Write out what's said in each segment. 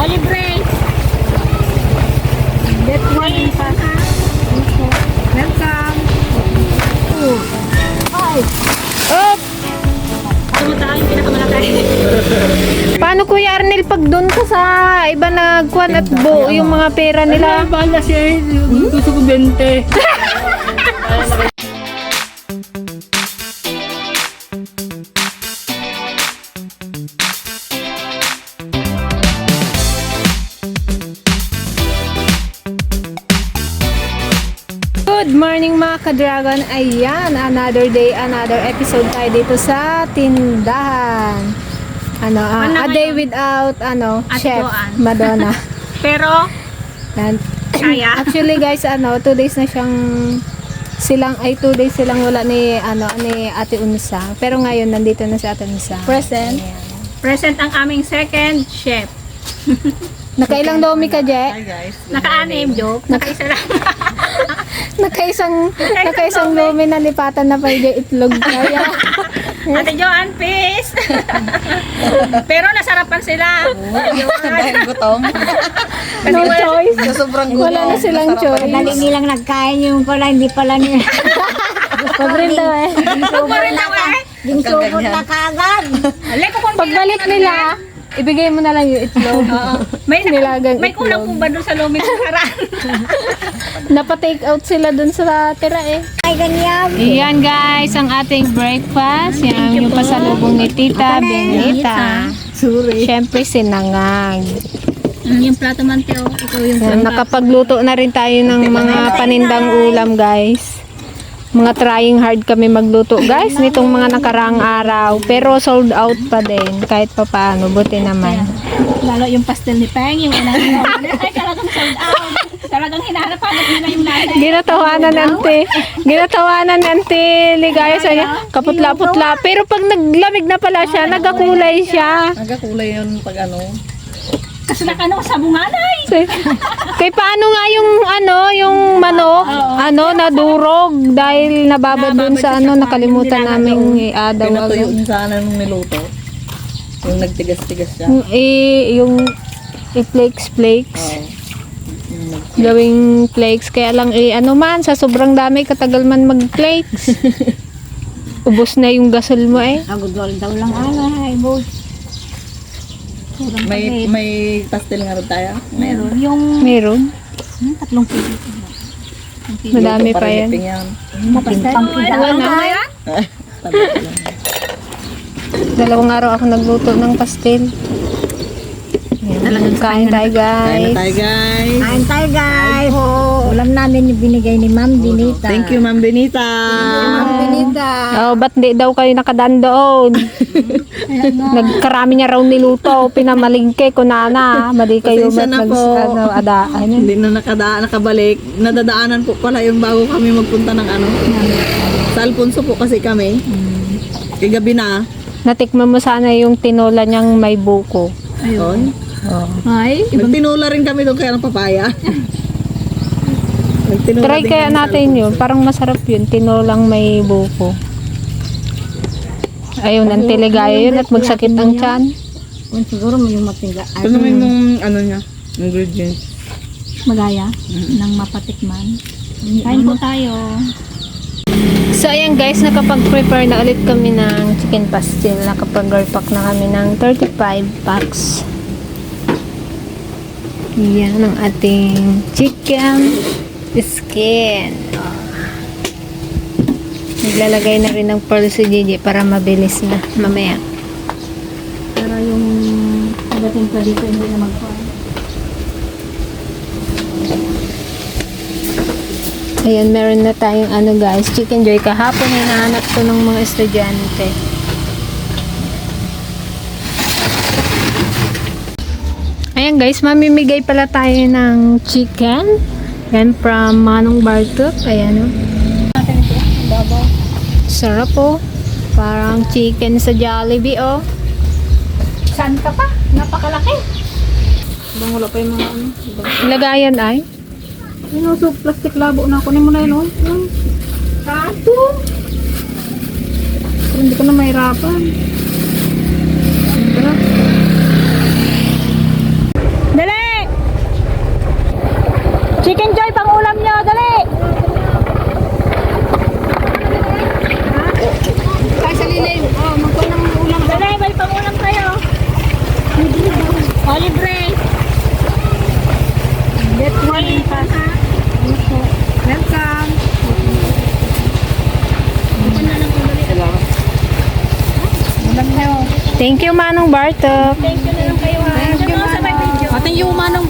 Oh, libre. Get one in pa. Welcome. Ay. Oh, Ano tayo yung pinakamalaki? paano Kuya Arnel pag doon ka sa iba nagkuhan at buo yung mga pera nila? Bahala siya eh. Gusto ko 20. ka-dragon. Ayan, another day, another episode tayo dito sa tindahan. Ano, Ano a day without ano, Ate chef Joanne. Madonna. Pero, kaya. Actually guys, ano, two days na siyang silang ay two days silang wala ni ano ni Ate Unsa. Pero ngayon nandito na si Ate Unsa. Present. Present ang aming second chef. Nakailang domi ka, Je? Naka-anim, joke. Naka-isa lang. Nakaisang nakaisang domi na lipatan na pa yung itlog kaya. Ate Joanne, peace. Pero nasarapan sila. Dahil gutom. No choice. Sa sobrang gutom. Wala na silang choice. Dali nilang nagkain yung pala, hindi pala nila. Pabril daw eh. Pagparin na eh. Yung supot na kaagad. Pagbalik nila, ibigay mo na lang yung itlog. may, Nilagang may kulang po ba doon sa lumi ng karan? Napa-take out sila dun sa tira eh. Ay, ganyan. Iyan guys, ang ating breakfast. Yan yung pasalubong ni Tita Benita. Sorry. Siyempre sinangag. yung plato man, Teo. Ikaw yung Yan, nakapagluto na rin tayo ng mga panindang ulam guys. Mga trying hard kami magluto guys nitong mga nakaraang araw. Pero sold out pa din kahit pa paano. Buti naman. Lalo yung pastel ni Peng, yung unang Ay, talagang sold out. Talagang hinahanap hanap nila yung nasa. Ginatawanan nante. Ginatawanan nante. Ligaya sa niya. Kaputla-putla. Pero pag naglamig na pala siya, nagkakulay siya. Nagkakulay yun pag ano. Kasi nakano sa bunganay. Kay paano nga yung ano, yung manok, ano, nadurog dahil nababad dun sa ano, nakalimutan namin adaw Pinatuyo agad. din sana nung niluto. Yung nagtigas-tigas siya. Yung, i- yung i-flakes flakes. Gawing flakes. Kaya lang, eh, ano man, sa sobrang dami, katagal man mag-flakes. Ubus na yung gasol mo eh. Agudwal daw lang alay, boss. May may pastel nga rin tayo. Meron. Yung Meron. hmm, tatlong kilo. Madami pa yan. Parang yan. Pintang Wala na. Dalawang araw ako nagluto ng pastel. Yan, kain tayo Kain guys. tayo guys. Kain tayo, guys. Ulam namin yung binigay ni Ma'am Dinita. Thank you Ma'am Benita. Ma'am Dinita. Oh, ba't di daw kayo nakadaan doon? Nagkarami niya raw niluto, pinamaligke ko nana. Mali kayo Pasensya ba't na nag, ano, ada, ano? Hindi na nakadaan, nakabalik. Nadadaanan po pala yung bago kami magpunta ng ano. Sa Alfonso po kasi kami. Kagabi na. Natikman mo sana yung tinola niyang may buko. Ayun. Ay, Nagtinola rin kami doon kaya ng papaya. Try din kaya natin yun. Parang masarap yun. Tinolang may buko. Ayun, ang teligaya yun at magsakit ang tiyan. Kung siguro may. Alfonso. Ito naman yung ano niya, ingredients. magaya ng mapatikman. Kain po tayo. So ayan guys, nakapag-prepare na ulit kami ng chicken pastil. Nakapag-girl pack na kami ng 35 packs. Yan ang ating chicken skin. Oh. Naglalagay na rin ng pearl si Gigi para mabilis na mamaya. Para yung pagdating pa dito hindi na magkuhan. Ayan, meron na tayong ano guys, chicken joy. Kahapon hinahanap ko ng mga estudyante. Ayan guys, mamimigay pala tayo ng chicken. Yan from Manong Bartok. Ayan o. Sarap po. Parang chicken sa Jollibee oh. Saan ka pa? Napakalaki. Bang wala pa yung mga ano. Lagayan ay. Ano, so plastic labo na. Kunin mo na yun, oh. Yun. Kato. Pero hindi ko na mahirapan. Tara. Chicken Joy, pang ulam nyo, dali! Kaya sa lilim. Oh, magkuha ng ulam. Dali, may pang ulam kayo. O, libre. Get one pa. Welcome. Thank you, Manong Bartok. Thank you na lang kayo ha. Thank you, Ano, manong. Thank you, Manong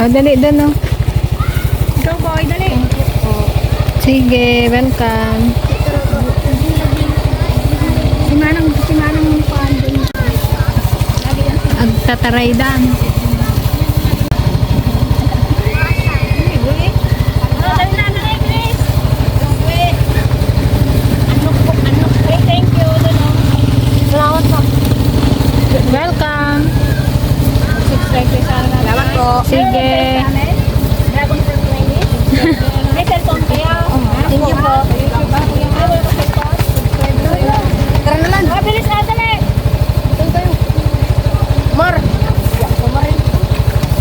Oh, dali doon, oh. Ikaw, boy, dali. Sige, welcome. Si Manong, si Manong yung paan dun. Ang tataray dan. Oh, dali na, dali, Chris. Anok po, anok. Hey, thank you. Dun, oh. Salamat po. Welcome. Subscribe kayo sa akin. Salamat po. Sige. Dragon fruit playlist. May cellphone kayo? Thank you po. Tara na lang. Ah, bilis na, dali. Mar.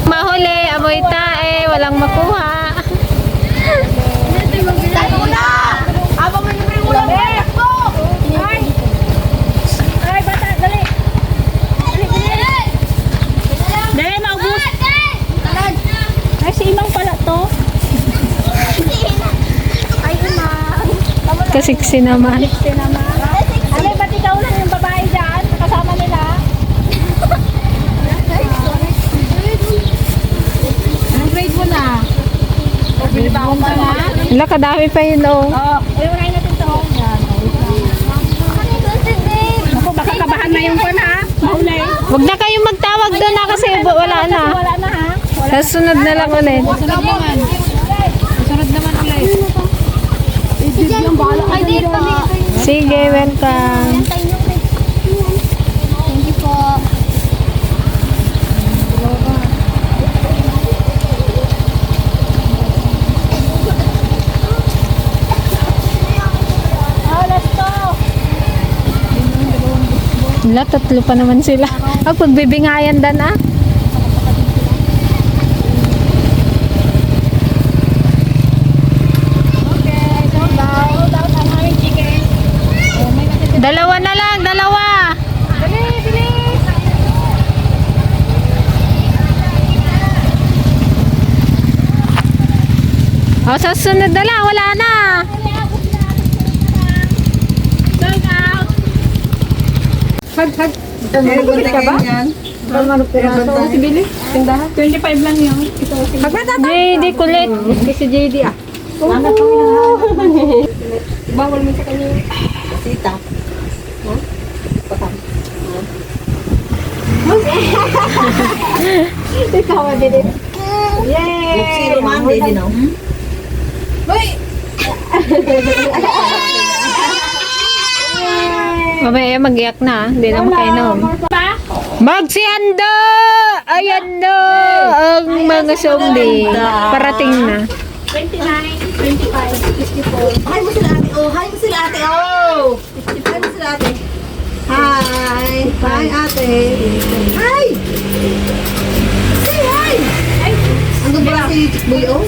Mahuli, amoy tae, walang makuha. Tayo na. Aba mo yung ulam. Eh! Ay! Ay, bata, dali. Dali, dali. Dali, maubos. Ay, si Imang pala to. Ay, Imang. Kasiksi naman. Si naman. Ano, ba't ikaw lang yung babae dyan? Kasama nila? Anong grade mo na? Bili ba ako pa na? Wala, kadami pa yun, oh. Oo. Oh, unahin natin to. Ako, baka kabahan na yung kon ha. Maulay. Huwag na kayong magtawag doon na kasi wala na. Wala na ha. Sa sunod na lang ulit. Sunod naman. Sunod dito. Sige, welcome. Thank you po. Oh. Wala, tatlo pa naman sila. Ang pagbibingayan dan ah. Okay, sold out. Sold out ang aming chicken. Dalawa na lang, dalawa. Dali, bilis. O, sa sunod na lang, wala na. Sold out. Meron ka ba? Si Billy, tindahan. 25 lang yun. Ito, JD kulit. si JD ah. Bawal mo sa kanya. Sita. Ikaw, Dede. Yay! Zero man, baby now. Mamaya mag-iyak na, hindi na makainom. Magsianda! Ayan na! Ang mga zombie. Parating na. 29, 25, 54. Hi mo sila ate. Oh, hi mo sila ate. Oh. Hi mo sila ate. Hi. Hi ate. Hi. Say hi. Ang ganda si Chickboy oh.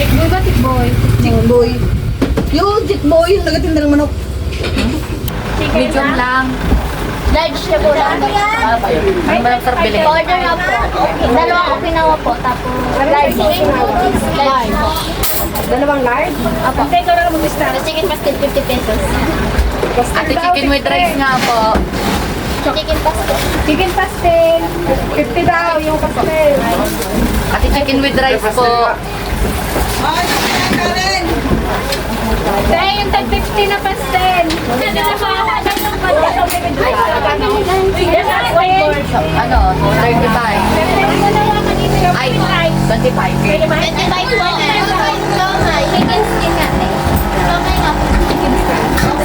Tikboy ba, tikboy? Chickboy. Yung Chickboy, yung nagatinda ng manok. Medium lang. Large siya po lang. Ay, ba yung Order nga po. Dalawang okinawa po. Tapos, large. Large. Dalawang large? Apo. Hindi, ikaw lang mag-lista. Chicken pastel, 50 pesos. Ate chicken with rice nga po. Chicken pastel. Chicken pastel. 50 daw yung pastel. Ate chicken with rice po. Dahil yung tag 50 na pastel. Ano na po? Ano? 35. Ay, 25. 25 po. Chicken skin nga. Okay nga po. Chicken skin.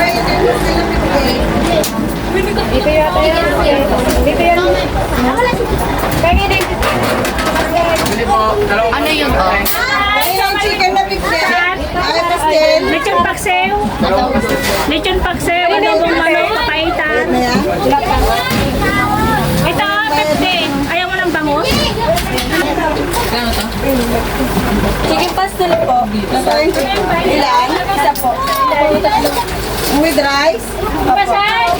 Dito yata yan. Dito yan. Pengi din. Ano yun to? Ay, yung chicken na bigyan. Ay, pastel. Lechon paksew. Lechon paksew. Adobong manok, yan? Ito, 50. Ayaw mo ng bangus? Chicken pastel po. Ilan? With rice? Pasay!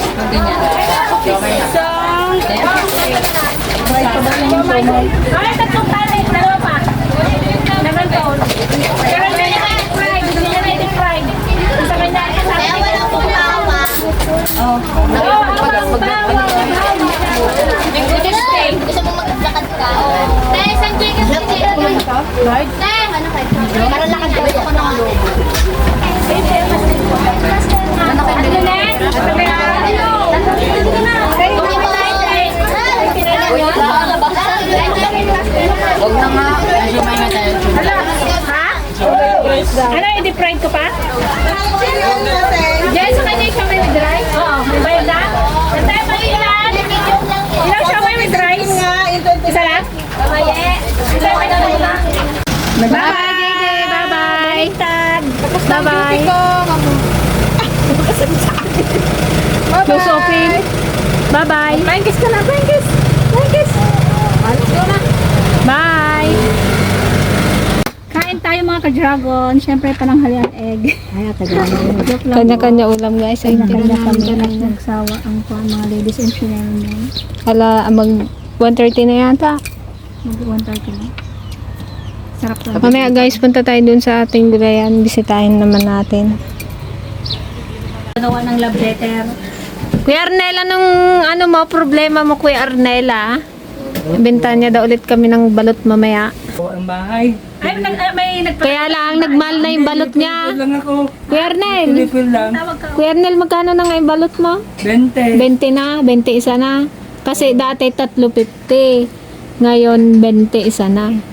Song. Ay, tatlong kanin. Dalawa pa. Naman hindi na. Hindi na natin fried. Sa kanya, sa akin. walang pumawa. Oh. Gusto mo maglakad ka? Te, isang chicken steak. Te, ano kayo? Para lakad ka. Gusto ko ng lobo. Ano next? Sabi na. Huwag na nga. Nasumay na tayo. Ha? Ano, i-deep-fried ko pa? Diyan sa kanya yung siomay with rice? Oo. May bayad na? Nantay pa ilan? Ilang siomay with rice? Nga, yung 20 Isa lang? Isa lang na Bye-bye. Bye-bye. Bye-bye. Josephine. Bye-bye. Bangkis ka na, bangkis. Bangkis. Bye. Kain tayo mga ka-dragon. Siyempre pananghalian egg. Ay, ka-dragon. Kanya-kanya ulam guys. Ay, hindi Kanya na kami kami. nagsawa ang kuha mga ladies and gentlemen. Ala, mag 1.30 na yata. Mag-1 na. Sarap lang. Mamaya guys, punta tayo dun sa ating gulayan. Bisitahin naman natin. Gawa ng love letter. Kuya Arnel, anong ano mo, problema mo Kuya Arnel ah? Benta niya daw ulit kami ng balot mamaya. Ang bahay. Ay, nag, ay, may nagpa... Kaya lang, nagmahal na yung balot niya. lang ako. Kuya Arnel, Pilipil lang. Tawag ka. Kuya Arnel, magkano na nga yung balot mo? 20. 20 na, 20 isa na. Kasi dati 350. Ngayon, 20 isa na.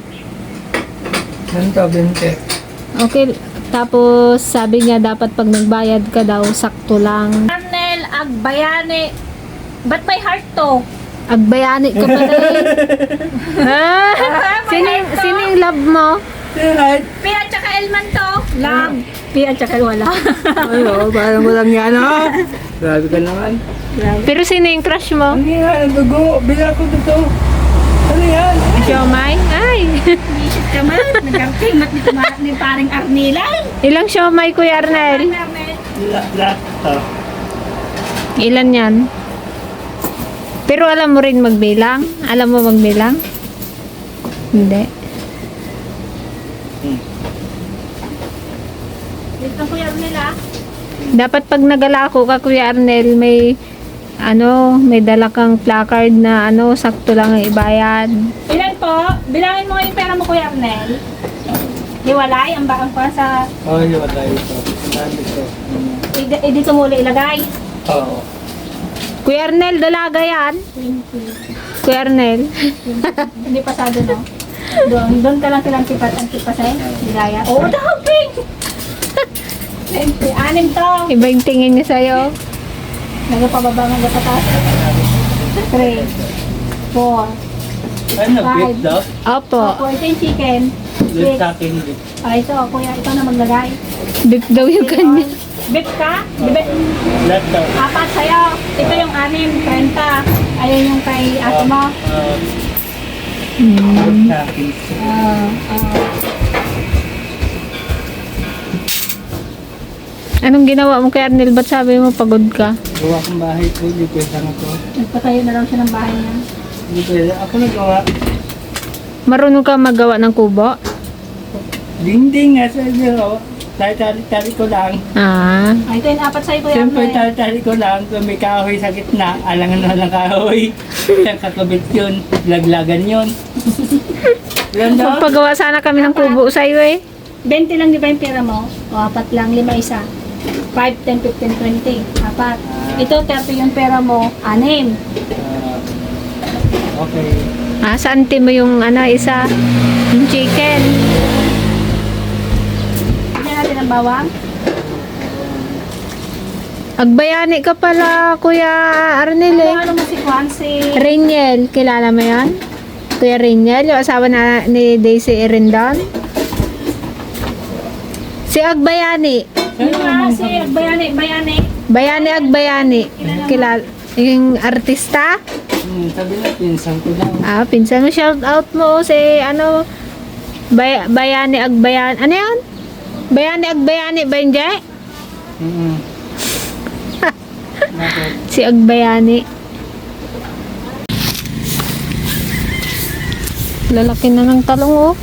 Ganito, 20. Okay, tapos sabi niya dapat pag nagbayad ka daw, sakto lang. Arnel Agbayani. Ba't may heart to? Agbayani ka pala eh. ah, sino, yung- sino yung love mo? Right. P at saka Elman to. Love. P at saka wala. Ay, oo, parang walang yan, ha? Grabe ka naman. Pero sino yung crush mo? Ano yan? Ang dugo. Bila ko dito. Ano yan? Siomay? Ay! Ka man. Nagkarting mat ni, Tuma- ni paring Arnilan. Ilang siomay, Kuya Arnel? Arnel. Lahat. Ilan yan? Pero alam mo rin magbilang? Alam mo magbilang? Hindi. Dito ko yan nila. Dapat pag nagalako ka, Kuya Arnel, may ano, may dala kang placard na ano, sakto lang ang ibayad. Ilan po? Bilangin mo yung pera mo, Kuya Arnel. Hiwalay ang bakang pa sa... Oh, yun, tayo ito. Dami ito. i- i- Dito muli ilagay. Oo. Kuya Arnel, dalaga yan. Kuya Arnel. Hindi pasado, no? Doon, doon ka lang silang tipat ang tipasin. Ligaya. Oo, oh, dami! Anim to. Iba yung tingin niya sa'yo. Nagpababa ng pataas. Three. Four. Ano, beef Five. daw? Opo. Four. Ito yung chicken. Doon Six. sa akin, beef. Ah, ito, kuya, ito na maglagay. Beef daw yung kanya. Beef ka? Beef. Lahat daw. Apat sa'yo. Ito yung anim, 30. Ayun yung kay ate mo. Ah, Hmm. sa akin. Ah, ah. Anong ginawa mo kay Arnel? Ba't sabi mo pagod ka? Gawa kong bahay ko, hindi pwede lang ako. Nagpatayo na lang siya ng bahay niya. Hindi pwede. Ako nagawa. Marunong ka magawa ng kubo? Dingding nga sa inyo. Tari-tari ko lang. Ah. Ah, ito yung apat sa'yo, kuya. Siyempre, Arnel. tari-tari ko lang. Kung may kahoy sa gitna, alangan na lang kahoy. Isang kakabit yun. Laglagan yun. Yan daw. Magpagawa sana kami ng kubo sa'yo eh. 20 lang di ba yung pera mo? O, apat lang, lima isa. 5, 10, 15, 20. Apat. Ito, 30 yung pera mo. Anim. Ah, okay. Ah, saan mo yung ano, isa? Yung chicken. Tignan natin ang bawang. Agbayani ka pala, Kuya Arnel eh. Ano mo si Juan? Si... Reniel, kilala mo yan? Kuya Reniel, yung asawa na ni Daisy Erindon. Si Agbayani. Yung nga si Bayani, Bayani. Bayani ag bayani. Kilala. Yung artista? Hmm, sabi na, pinsan ko lang. Ah, pinsan mo shout out mo si ano bay, bayani ag bayan. Ano 'yan? Bayani ag bayani ba yun, Jay? Bakit? Si ag bayani. Lalaki na ng talong oh.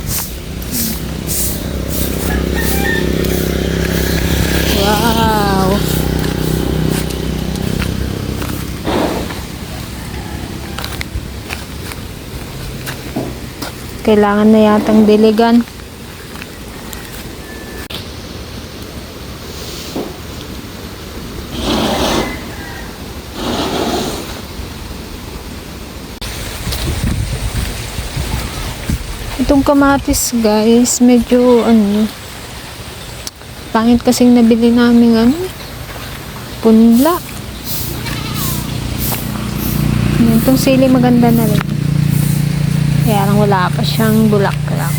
Kailangan na yatang diligan. Itong kamatis guys, medyo ano, pangit kasing nabili namin ano, punla. Itong sili maganda na rin. Kaya lang wala pa siyang bulaklak.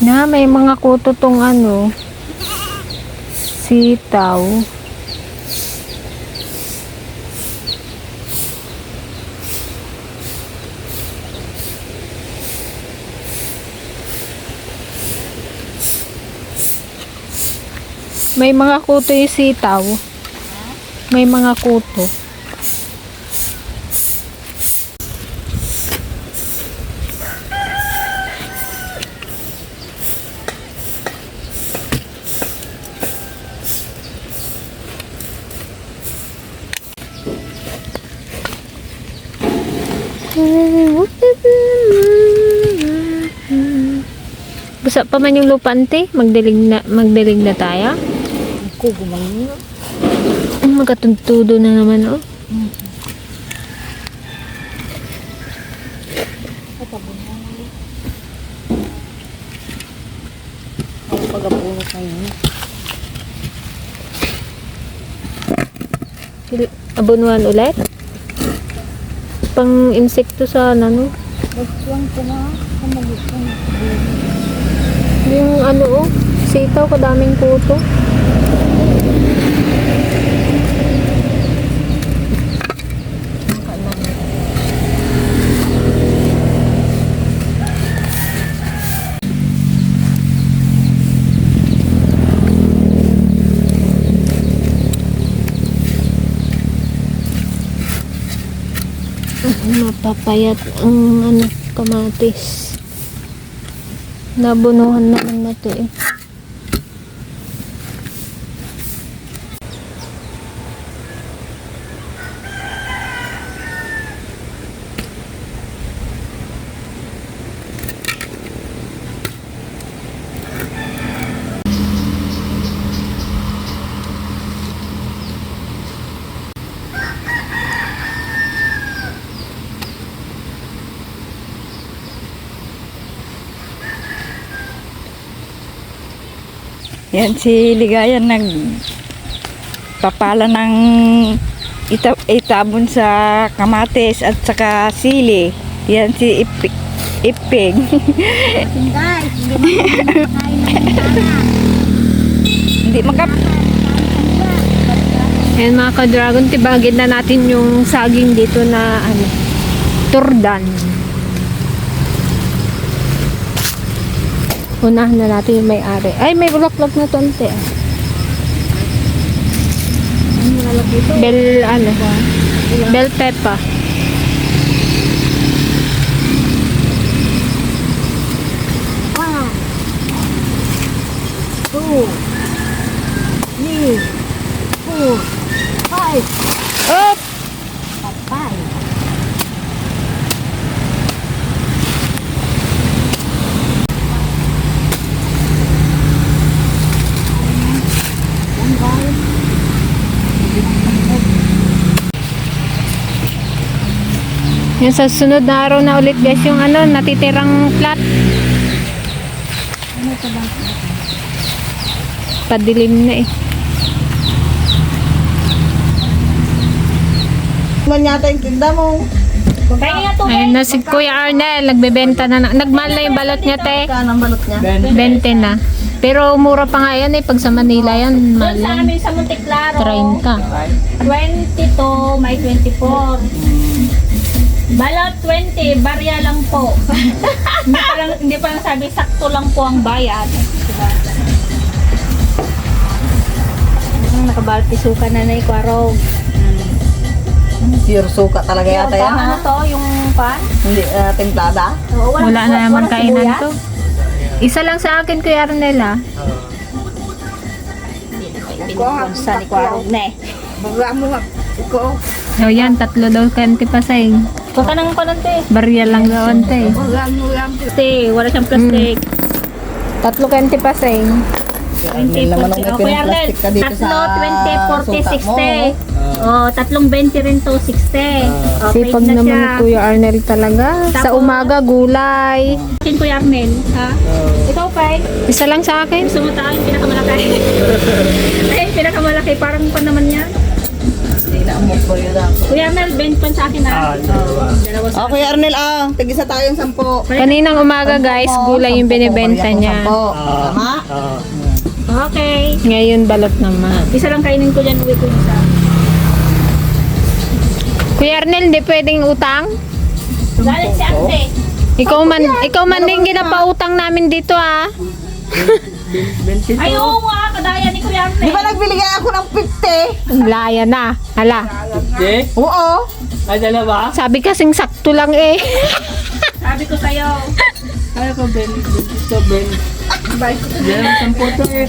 Na, may mga kuto tong ano, sitaw. May mga kuto yung sitaw. May mga kuto. Basa pa man yung lupante, magdilig na, magdilig na tayo. Ko gumangin. Ang magatuntudo na naman, oh. Ako pagapuno kayo. Abunuan ulit? Pang insekto sana, no? Nagsuwang ko na. Yung ano, oh. Sitaw, kadaming kuto. Mapapayat ang ano, kamatis. Nabunuhan naman na eh. Yan si Ligaya nag papala ng ita, itabon sa kamates at saka sili. Yan si Ipig. Ipig. Hindi makap Ayan mga ka-dragon, tibagin na natin yung saging dito na ano, turdan. Unahan na natin yung may-ari. Ay, may bulaklak na tonte. ah. Bell, ano, bell pepper. Up! Yung sa sunod na araw na ulit guys yung ano, natitirang plat. Padilim na eh. Man yata yung tinda mo. Ayun na si Kuya Arnel, nagbebenta na. na- Nagmahal na yung balot niya, te. Ang balot niya. 20 na. Pero mura pa nga yan eh. Pag sa Manila yan, doon mahal sa yan. amin sa Monteclaro. 30. 22, may 24. Balot 20, barya lang po. hindi pa lang, hindi pa lang sabi, sakto lang po ang bayad. Nakabalot suka na na ikwaro. Pure suka talaga yata yan. Ano ha? to, yung pan? Hindi, uh, templada. Oo, Wala na naman walang kainan sibuyas. to. Isa lang sa akin, Kuya Arnel ah. Sa ikwaro na eh. Baga mo nga. Iko. So yan, tatlo daw kanti pa sa Kuka ng panante. Barya lang daw ante. Baga mo nga. Plastic, wala siyang plastic. Tatlo kanti pa sa 20, naman ang 40. may O, Kuya Arnel, pinaplastic ka dito tatlo, sa 20, 40, suka 60. O, tatlong 20 rin to, 60. O, Sipag paid na naman siya. Kuya Arnel talaga. Sa Tapos- umaga, gulay. Akin, Kuya Arnel, ha? Ikaw, Pai? Isa lang sa akin. Gusto mo tayo yung pinakamalaki? Ay, pinakamalaki, parang pa naman yan. Mo ko yun lang. Kuya Arnel, 20 pa sa akin, ha? Ah, dalawa. Dalawa sa Okay, Arnel, ah. Tigisa tayong sampo. Kaninang umaga guys, gulay yung binibenta niya. Sampo. Tama? Oo. Okay. Ngayon balot naman. Isa lang kainin ko dyan, uwi ko yung isa. Kuya Arnel, hindi pwedeng utang? Galit si Ate. Ikaw man, ikaw man din ginapautang namin dito ah. Ay, oo nga, kadaya ni Kuya Di Arnel. ba nagbigay ako ng 50? Ang Laya na. Hala, Okay? Oo. Ay, dalawa? sabi kasing sakto lang eh. Sabi ko sa'yo. Kaya ko, Ben. Ito, Ben. Yan ang sampo to eh.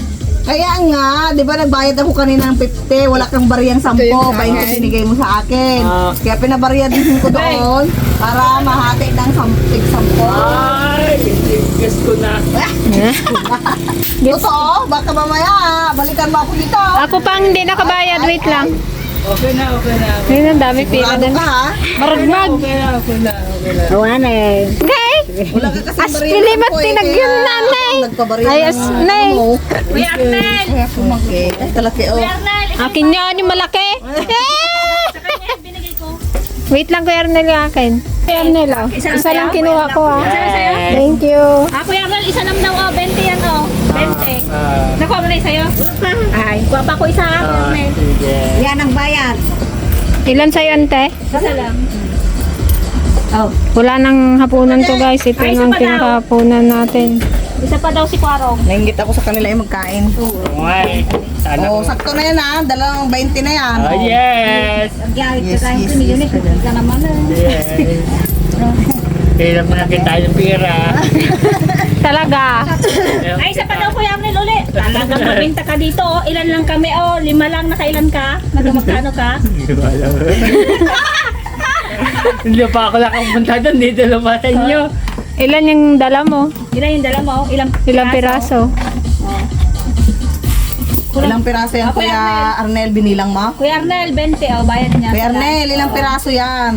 Kaya nga, di ba nagbayad ako kanina ng 50, wala kang bariyang 10, 20 binigay mo sa akin. Ah. Kaya pinabarya din ko doon para mahati ng 10 Ay, guess ko na. Totoo, baka mamaya balikan mo ako dito. Ako pang hindi nakabayad, wait lang. Okay na, okay na. Ayun, ang dami pira Sigurado din. ka ha? Maragmag. Okay na, okay na, okay na. Okay. Wala ka kasi As bariyang pilimat 10 eh, tinagyan kaya na, nay. ako Nagpabarya Ay, as, nay. ano. Kuya Arnel! Okay, ay kalaki oh. Arnel, Akin yan, yung malaki. Eh! sa kanya binigay ko. Wait lang, Kuya Arnel yung akin. Arnel, oh. Isa Isa, lang kinuha ko, ah. Isa lang sa'yo? Thank you. Ah, Kuya Arnel, isa lang daw, oh. 20 yan, oh. 20. Ah, Nakuha mo na sa'yo? Ay, kuha pa ko isa, ah, Kuya ah, Arnel. Yan ang bayad. Ilan sa'yo, ante? Isa lang. Wala nang hapunan to, guys. Ito yung pinakahapunan natin. Isa pa daw si Kwarong. Nainggit ako sa kanila yung magkain. Okay. Sana Oh, ko. sakto na yan ha. Dalawang 20 na yan. Oh, yes! Yes, yes, yes. Ka naman, eh. Yes. Kailan mo nakin tayo ng pira. Talaga. Ay, isa pa daw Kuya Arnel ulit. Talagang mabinta ka dito, oh. Ilan lang kami, oh. Lima lang, nakailan ka? Nagkamagkano ka? Hindi ko alam. Hindi pa ako nakapunta doon. Dito lang pa sa inyo. Ilan yung dala mo? Ilan yung dala mo? Ilang Ilang piraso? Ilang piraso yan, Ako, Kuya Arnel, binilang mo? Kuya Arnel, 20, oh. Bayad niya. Kuya Arnel, ilang piraso yan?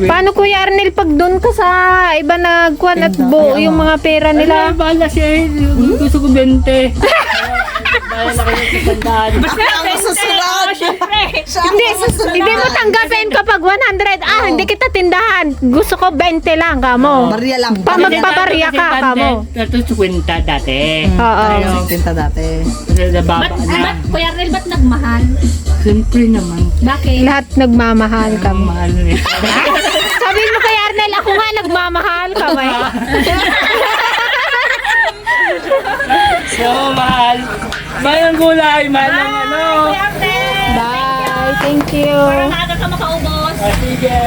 Paano Kuya Arnel pag doon ka sa iba nagkuhan at buo yung mga pera Nila. nila? Bahala siya. Gusto ko 20. Dahil na kayo sa tandaan. Ang masusunod! Siyempre. Siya ang Hindi, masusunod! hindi mo tanggapin kapag 100. Ah, hindi kita tindahan. Gusto ko 20 lang kamo. Barya lang. Pa magpabarya ka kamo. Ito 50 dati. Oo. Ayaw. Tinta dati. Kasi nababa Ba't, na. ba't, Kuya Arnel, ba't nagmahal? Siyempre naman. Bakit? Lahat nagmamahal kamo. Mahal na eh. Sabi mo kay Arnel, ako nga nagmamahal kamo. So, mahal. Mahal ang gulay. Mahal ang ano. Bye. Thank you. Parang aga ka makaubos. Ah, Sige.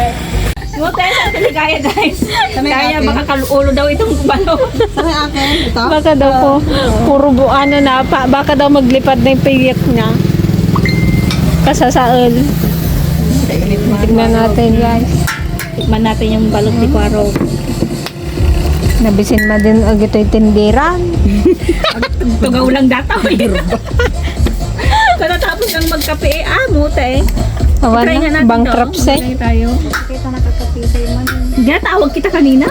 Smooth sa Teligaya, guys. Kaya kaluulo daw itong. Saan yung akin? Ito? Baka daw po, puro bu ano na, pa, baka daw maglipad na yung piyik niya. Kasasaol. Tignan natin guys. Tikman natin yung balot ni Kwaro. Nabisin ma din ag ito'y tindiran. Tugaw lang data. Katatapos lang magkape eh. Ah, muta eh. Nga na, to. Try tayo. Kita nakakape man. Diyan, tawag kita kanina.